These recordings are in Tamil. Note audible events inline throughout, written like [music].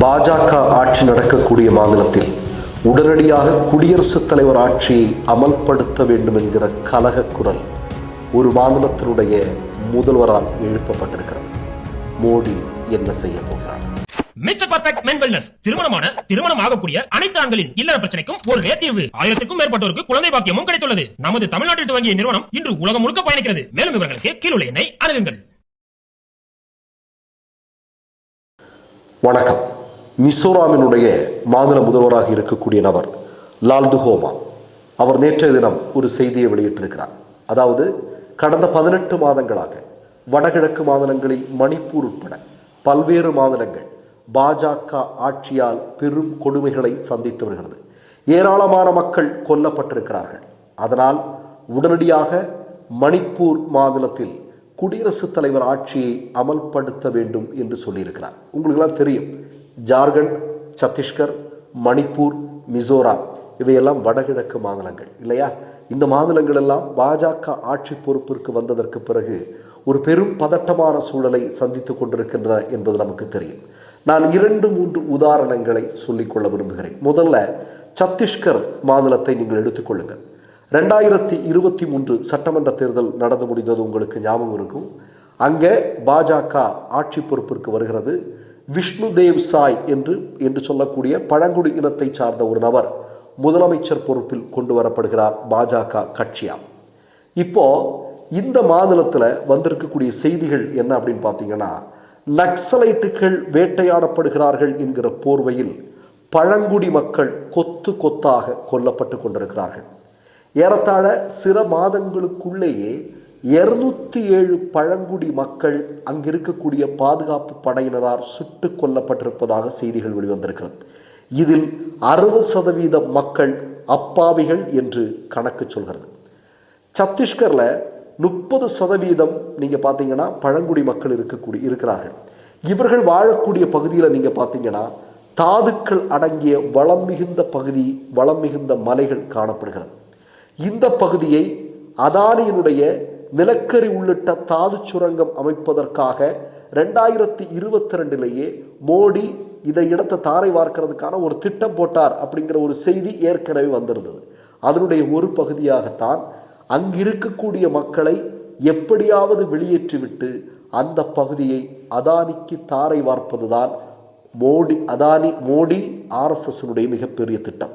பாஜக ஆட்சி நடக்கக்கூடிய மாநிலத்தில் உடனடியாக குடியரசுத் தலைவர் ஆட்சியை அமல்படுத்த வேண்டும் என்கிற கலக குரல் ஒரு மாநிலத்தினுடைய முதல்வரால் எழுப்பப்பட்டிருக்கிறது. மோடி என்ன செய்ய போகிறார்? மிஸ்டர் பர்ஃபெக்ட் மென் வெல்னஸ் திருமணமான திருமணம் ஆகக்கூடிய அனைத்து ஆண்களின் இல்லற பிரச்சனைக்கும் ஒரே தீர்வு. ஆயிரத்துக்கும் மேற்பட்டோருக்கு குழந்தை பாக்கியமும் கிடைத்துள்ளது. நமது தமிழ்நாட்டில் துவங்கிய நிறுவனம் இன்று உலகம் முழுக்க பயணிக்கிறது. மேலும் விவரங்களுக்கு கீழுள்ள எண்ணை அணுகுங்கள். வணக்கம். மிசோராமினுடைய மாநில முதல்வராக இருக்கக்கூடிய நபர் லால்டு ஹோமா. அவர் நேற்றைய தினம் ஒரு செய்தியை வெளியிட்டிருக்கிறார். அதாவது கடந்த பதினெட்டு மாதங்களாக வடகிழக்கு மாநிலங்களில் மணிப்பூர் உட்பட பல்வேறு மாநிலங்கள் பாஜக ஆட்சியால் பெரும் கொடுமைகளை சந்தித்து வருகிறது. ஏராளமான மக்கள் கொல்லப்பட்டிருக்கிறார்கள். அதனால் உடனடியாக மணிப்பூர் மாநிலத்தில் குடியரசுத் தலைவர் ஆட்சியை அமல்படுத்த வேண்டும் என்று சொல்லியிருக்கிறார். உங்களுக்கெல்லாம் தெரியும் ஜார்க்கண்ட் சத்தீஸ்கர் மணிப்பூர் மிசோராம். இவையெல்லாம் வடகிழக்கு மாநிலங்கள் இல்லையா? இந்த மாநிலங்கள் எல்லாம் பாஜக ஆட்சி பொறுப்பிற்கு வந்ததற்கு பிறகு ஒரு பெரும் பதட்டமான சூழலை சந்தித்துக் கொண்டிருக்கின்றன என்பது நமக்கு தெரியும். நான் இரண்டு மூன்று உதாரணங்களை சொல்லிக்கொள்ள விரும்புகிறேன். முதல்ல சத்தீஸ்கர் மாநிலத்தை நீங்கள் எடுத்துக்கொள்ளுங்கள் ரெண்டாயிரத்தி இருபத்தி மூன்று சட்டமன்ற தேர்தல் நடந்து முடிந்தது உங்களுக்கு ஞாபகம் இருக்கும். அங்கே பாஜக ஆட்சி பொறுப்பிற்கு வருகிறது. விஷ்ணு தேவ் சாய் என்று என்று சொல்லக்கூடிய பழங்குடி இனத்தை சார்ந்த ஒரு நபர் முதலமைச்சர் பொறுப்பில் கொண்டு வரப்படுகிறார் பாஜக கட்சியா. இப்போ இந்த மாநிலத்தில் வந்திருக்கக்கூடிய செய்திகள் என்ன அப்படின்னு பார்த்தீங்கன்னா நக்சலைட்டுகள் வேட்டையாடப்படுகிறார்கள் என்கிற போர்வையில் பழங்குடி மக்கள் கொத்து கொத்தாக கொல்லப்பட்டு கொண்டிருக்கிறார்கள். ஏறத்தாழ சில மாதங்களுக்குள்ளேயே இருநூத்தி ஏழு பழங்குடி மக்கள் அங்கிருக்கக்கூடிய பாதுகாப்பு படையினரால் சுட்டு கொல்லப்பட்டிருப்பதாக செய்திகள் வெளிவந்திருக்கிறது. இதில் அறுபது சதவீத மக்கள் அப்பாவிகள் என்று கணக்கு சொல்கிறது. சத்தீஸ்கரில் முப்பது சதவீதம் நீங்கள் பார்த்தீங்கன்னா பழங்குடி மக்கள் இருக்கக்கூடிய இருக்கிறார்கள். இவர்கள் வாழக்கூடிய பகுதியில் நீங்கள் பார்த்தீங்கன்னா தாதுக்கள் அடங்கிய வளம் மிகுந்த பகுதி வளம் மிகுந்த மலைகள் காணப்படுகிறது. இந்த பகுதியை அதானியினுடைய நிலக்கரி உள்ளிட்ட தாது சுரங்கம் அமைப்பதற்காக ரெண்டாயிரத்தி இருபத்தி ரெண்டிலேயே மோடி இதை இடத்தை தாரை வார்க்கிறதுக்கான ஒரு திட்டம் போட்டார் அப்படிங்கிற ஒரு செய்தி ஏற்கனவே வந்திருந்தது. அதனுடைய ஒரு பகுதியாகத்தான் அங்கிருக்கக்கூடிய மக்களை எப்படியாவது வெளியேற்றிவிட்டு அந்த பகுதியை அதானிக்கு தாரை வார்ப்பதுதான் மோடி அதானி மோடி ஆர்எஸ்எஸ்னுடைய மிகப்பெரிய திட்டம்.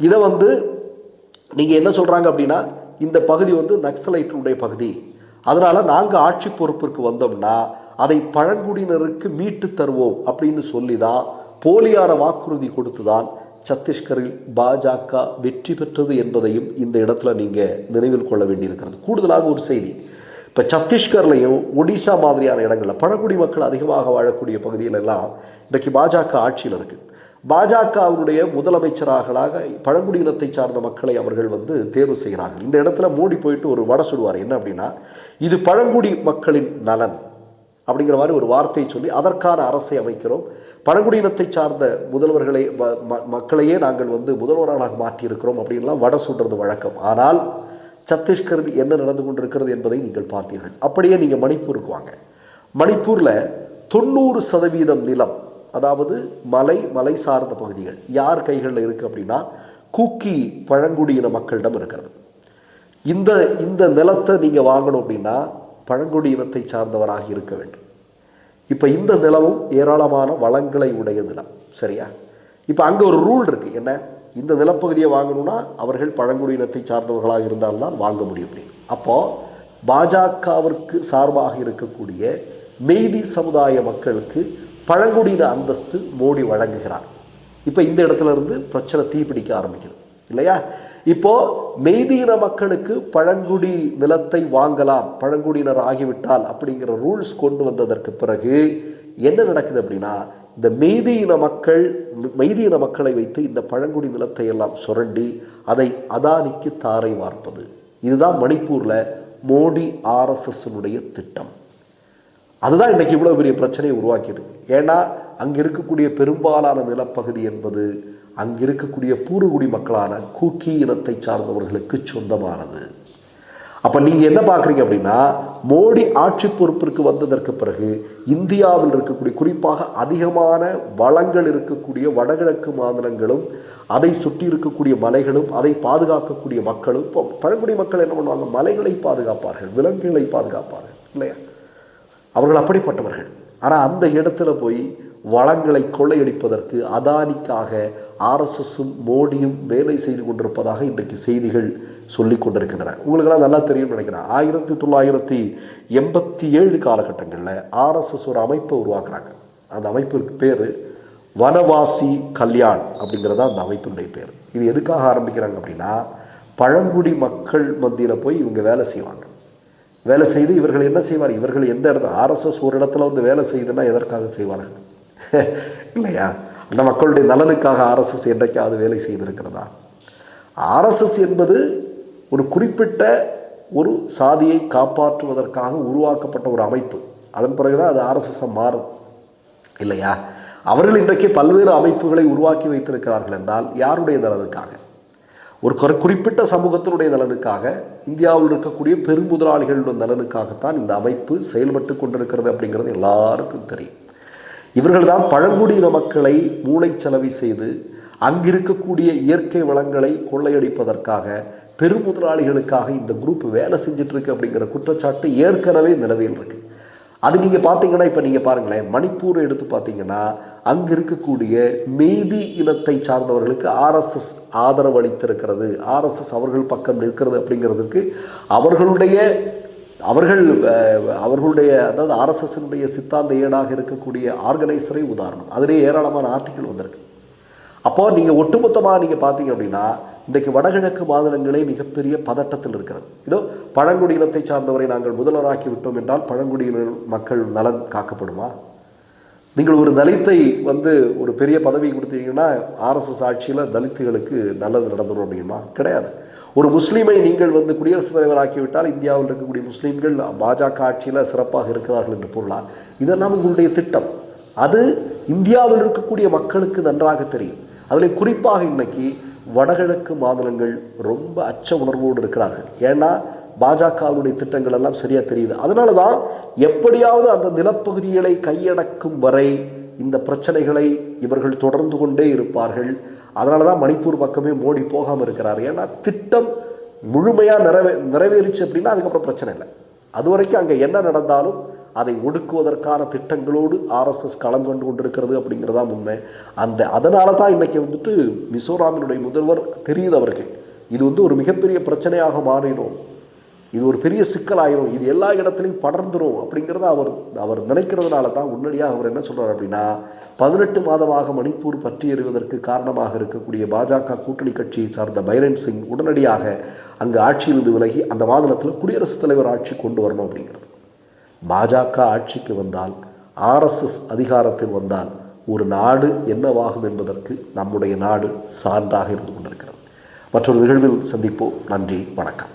இதை வந்து நீங்கள் என்ன சொல்கிறாங்க அப்படின்னா இந்த பகுதி வந்து நக்சலைட்டுடைய பகுதி. அதனால் நாங்கள் ஆட்சி பொறுப்பிற்கு வந்தோம்னா அதை பழங்குடியினருக்கு மீட்டு தருவோம் அப்படின்னு சொல்லி தான் போலியான வாக்குறுதி கொடுத்து தான் சத்தீஸ்கரில் பாஜக வெற்றி பெற்றது என்பதையும் இந்த இடத்துல நீங்கள் நினைவில் கொள்ள வேண்டியிருக்கிறது. கூடுதலாக ஒரு செய்தி. இப்போ சத்தீஸ்கர்லையும் ஒடிஷா மாதிரியான இடங்களில் பழங்குடி மக்கள் அதிகமாக வாழக்கூடிய பகுதியிலெல்லாம் இன்றைக்கு பாஜக ஆட்சியில் இருக்குது பாஜகவினுடைய முதலமைச்சராகலாக பழங்குடியினத்தை சார்ந்த மக்களை அவர்கள் வந்து தேர்வு செய்கிறார்கள். இந்த இடத்துல மோடி போயிட்டு ஒரு வடை சுடுவார். என்ன அப்படின்னா இது பழங்குடி மக்களின் நலன் அப்படிங்கிற மாதிரி ஒரு வார்த்தையை சொல்லி அதற்கான அரசை அமைக்கிறோம். பழங்குடியினத்தை சார்ந்த முதல்வர்களை ம- ம- மக்களையே நாங்கள் வந்து முதல்வர்களாக மாற்றியிருக்கிறோம் அப்படின்லாம் வடை சுடுறது வழக்கம். ஆனால் சத்தீஸ்கரில் என்ன நடந்து கொண்டிருக்கிறது என்பதை நீங்கள் பார்த்தீர்கள். அப்படியே நீங்கள் மணிப்பூருக்கு வாங்க. மணிப்பூரில் தொண்ணூறு சதவீதம் நிலம் அதாவது மலை மலை சார்ந்த பகுதிகள். யார் கைகளில் இருக்குது அப்படின்னா கூக்கி பழங்குடியின மக்களிடம் இருக்கிறது. இந்த இந்த நிலத்தை நீங்கள் வாங்கணும் அப்படின்னா பழங்குடியினத்தை சார்ந்தவராக இருக்க வேண்டும். இப்போ இந்த நிலமும் ஏராளமான வளங்களை உடைய நிலம் சரியா? இப்போ அங்கே ஒரு ரூல் இருக்குது என்ன? இந்த நிலப்பகுதியை வாங்கணும்னா அவர்கள் பழங்குடியினத்தை சார்ந்தவர்களாக இருந்தால்தான் வாங்க முடியும் அப்படின்னு. அப்போது பாஜகவிற்கு சார்பாக இருக்கக்கூடிய மெய்தி சமுதாய மக்களுக்கு பழங்குடியின அந்தஸ்து மோடி வழங்குகிறார். இப்போ இந்த இடத்துல இருந்து பிரச்சனை தீப்பிடிக்க ஆரம்பிக்குது. இல்லையா? இப்போ மெய்தீன மக்களுக்கு பழங்குடி நிலத்தை வாங்கலாம் பழங்குடியினர் ஆகிவிட்டால் அப்படிங்கிற ரூல்ஸ் கொண்டு வந்ததற்கு பிறகு என்ன நடக்குது அப்படின்னா இந்த மெய்தீன மக்கள் மெய்தீன மக்களை வைத்து இந்த பழங்குடி நிலத்தை எல்லாம் சுரண்டி அதை அதானிக்கு தாரை வார்ப்பது. இதுதான் மணிப்பூரில் மோடி ஆர்எஸ்எஸ்னுடைய திட்டம். அதுதான் இன்றைக்கி இவ்வளோ பெரிய பிரச்சனையை உருவாக்கியிருக்கு. ஏன்னா அங்கே இருக்கக்கூடிய பெரும்பாலான நிலப்பகுதி என்பது அங்கே இருக்கக்கூடிய பூர்வகுடி மக்களான கூக்கி இனத்தை சார்ந்தவர்களுக்கு சொந்தமானது. அப்போ நீங்கள் என்ன பார்க்குறீங்க அப்படின்னா மோடி ஆட்சி பொறுப்பிற்கு வந்ததற்கு பிறகு இந்தியாவில் இருக்கக்கூடிய குறிப்பாக அதிகமான வளங்கள் இருக்கக்கூடிய வடகிழக்கு மாநிலங்களும் அதை சுற்றி இருக்கக்கூடிய மலைகளும் அதை பாதுகாக்கக்கூடிய மக்களும் இப்போ பழங்குடி மக்கள் என்ன பண்ணுவாங்க? மலைகளை பாதுகாப்பார்கள் விலங்குகளை பாதுகாப்பார்கள் இல்லையா? அவர்கள் அப்படிப்பட்டவர்கள். ஆனால் அந்த இடத்துல போய் வளங்களை கொள்ளையடிப்பதற்கு அதானிக்காக ஆர்எஸ்எஸும் மோடியும் வேலை செய்து கொண்டிருப்பதாக இன்றைக்கு செய்திகள் சொல்லி கொண்டிருக்கின்றன. உங்களுக்கெல்லாம் நல்லா தெரியும்னு நினைக்கிறேன். ஆயிரத்தி தொள்ளாயிரத்தி எண்பத்தி ஏழு காலகட்டங்களில் ஆர்எஸ்எஸ் ஒரு அமைப்பை உருவாக்குறாங்க. அந்த அமைப்பிற்கு பேர் வனவாசி கல்யாண் அப்படிங்கிறதா அந்த அமைப்பினுடைய பேர். இது எதுக்காக ஆரம்பிக்கிறாங்க அப்படின்னா பழங்குடி மக்கள் மத்தியில் போய் இவங்க வேலை செய்வாங்க. வேலை செய்து இவர்கள் என்ன செய்வார்? இவர்கள் எந்த இடத்துல? ஆர்எஸ்எஸ் ஒரு இடத்துல வந்து வேலை செய்யுதுன்னா எதற்காக செய்வார்கள்? [laughs] இல்லையா? அந்த மக்களுடைய நலனுக்காக ஆர்எஸ்எஸ் என்றைக்காவது வேலை செய்திருக்கிறதா? ஆர்எஸ்எஸ் என்பது ஒரு குறிப்பிட்ட ஒரு சாதியை காப்பாற்றுவதற்காக உருவாக்கப்பட்ட ஒரு அமைப்பு. அதன் பிறகுதான் அது ஆர்எஸ்எஸ்ஸாக மாறும். இல்லையா? அவர்கள் இன்றைக்கு பல்வேறு அமைப்புகளை உருவாக்கி வைத்திருக்கிறார்கள் என்றால் யாருடைய நலனுக்காக ஒரு குறிப்பிட்ட சமூகத்தினுடைய நலனுக்காக இந்தியாவில் இருக்கக்கூடிய பெருமுதலாளிகளுடைய நலனுக்காகத்தான் இந்த அமைப்பு செயல்பட்டு கொண்டிருக்கிறது அப்படிங்கிறது எல்லாருக்கும் தெரியும். இவர்கள்தான் பழங்குடியின மக்களை மூளைச்சலவை செய்து அங்கிருக்கக்கூடிய இயற்கை வளங்களை கொள்ளையடிப்பதற்காக பெருமுதலாளிகளுக்காக இந்த குரூப் வேலை செஞ்சிட்ருக்கு அப்படிங்கிற குற்றச்சாட்டு ஏற்கனவே நிலவையில் இருக்குது அது நீங்கள் பார்த்தீங்கன்னா இப்போ நீங்கள் பாருங்களேன் மணிப்பூரை எடுத்து பார்த்தீங்கன்னா அங்கு இருக்கக்கூடிய மெய்தி இனத்தை சார்ந்தவர்களுக்கு ஆர்எஸ்எஸ் ஆதரவு அளித்திருக்கிறது. ஆர்எஸ்எஸ் அவர்கள் பக்கம் நிற்கிறது அப்படிங்கிறதுக்கு அவர்களுடைய அவர்கள் அவர்களுடைய அதாவது ஆர்எஸ்எஸ்னுடைய சித்தாந்த ஏடாக இருக்கக்கூடிய ஆர்கனைசரை உதாரணம். அதிலே ஏராளமான ஆர்டிக்கிள் வந்திருக்கு. அப்போது நீங்கள் ஒட்டுமொத்தமாக நீங்கள் பார்த்தீங்க அப்படின்னா இன்றைக்கு வடகிழக்கு மாநிலங்களே மிகப்பெரிய பதட்டத்தில் இருக்கிறது. இதோ பழங்குடியினத்தை சார்ந்தவரை நாங்கள் முதல்வராக்கி விட்டோம் என்றால் பழங்குடியின மக்கள் நலன் காக்கப்படுமா? நீங்கள் ஒரு தலித்தை வந்து ஒரு பெரிய பதவி கொடுத்தீங்கன்னா ஆர்எஸ்எஸ் ஆட்சியில் தலித்துகளுக்கு நல்லது நடந்துடும் அப்படிமா கிடையாது. ஒரு முஸ்லீமை நீங்கள் வந்து குடியரசுத் தலைவராக்கிவிட்டால் இந்தியாவில் இருக்கக்கூடிய முஸ்லீம்கள் பாஜக ஆட்சியில் சிறப்பாக இருக்கிறார்கள் என்று பொருளா? இதெல்லாம் உங்களுடைய திட்டம். அது இந்தியாவில் இருக்கக்கூடிய மக்களுக்கு நன்றாக தெரியும். அதில் குறிப்பாக இன்னைக்கு வடகிழக்கு மாநிலங்கள் ரொம்ப அச்ச உணர்வோடு இருக்கிறார்கள். ஏன்னா பாஜகவுடைய திட்டங்கள் எல்லாம் சரியாக தெரியுது. அதனால தான் எப்படியாவது அந்த நிலப்பகுதிகளை கையடக்கும் வரை இந்த பிரச்சனைகளை இவர்கள் தொடர்ந்து கொண்டே இருப்பார்கள். அதனால தான் மணிப்பூர் பக்கமே மோடி போகாமல் இருக்கிறார். ஏன்னா திட்டம் முழுமையாக நிறைவே நிறைவேறிச்சு அப்படின்னா அதுக்கப்புறம் பிரச்சனை இல்லை. அது வரைக்கும் அங்கே என்ன நடந்தாலும் அதை ஒடுக்குவதற்கான திட்டங்களோடு ஆர்எஸ்எஸ் களம் கண்டு கொண்டிருக்கிறது அப்படிங்கிறதா உண்மை. அந்த அதனால தான் இன்றைக்கி வந்துட்டு மிசோராமினுடைய முதல்வர் தெரியுது அவருக்கு. இது வந்து ஒரு மிகப்பெரிய பிரச்சனையாக மாறிடும். இது ஒரு பெரிய சிக்கலாயிரும். இது எல்லா இடத்துலையும் படர்ந்துடும் அப்படிங்கிறத அவர் அவர் நினைக்கிறதுனால தான் உடனடியாக அவர் என்ன சொல்கிறார் அப்படின்னா பதினெட்டு மாதமாக மணிப்பூர் பற்றி எறிவதற்கு காரணமாக இருக்கக்கூடிய பாஜக கூட்டணி கட்சியை சார்ந்த பைரன் சிங் உடனடியாக அங்கு ஆட்சியிலிருந்து விலகி அந்த மாநிலத்தில் குடியரசுத் தலைவர் ஆட்சி கொண்டு வரணும் அப்படிங்கிறது. பாஜக ஆட்சிக்கு வந்தால் ஆர்எஸ்எஸ் அதிகாரத்தில் வந்தால் ஒரு நாடு என்னவாகும் என்பதற்கு நம்முடைய நாடு சான்றாக இருந்து கொண்டிருக்கிறது. மற்றொரு நிகழ்வில் சந்திப்போம். நன்றி வணக்கம்.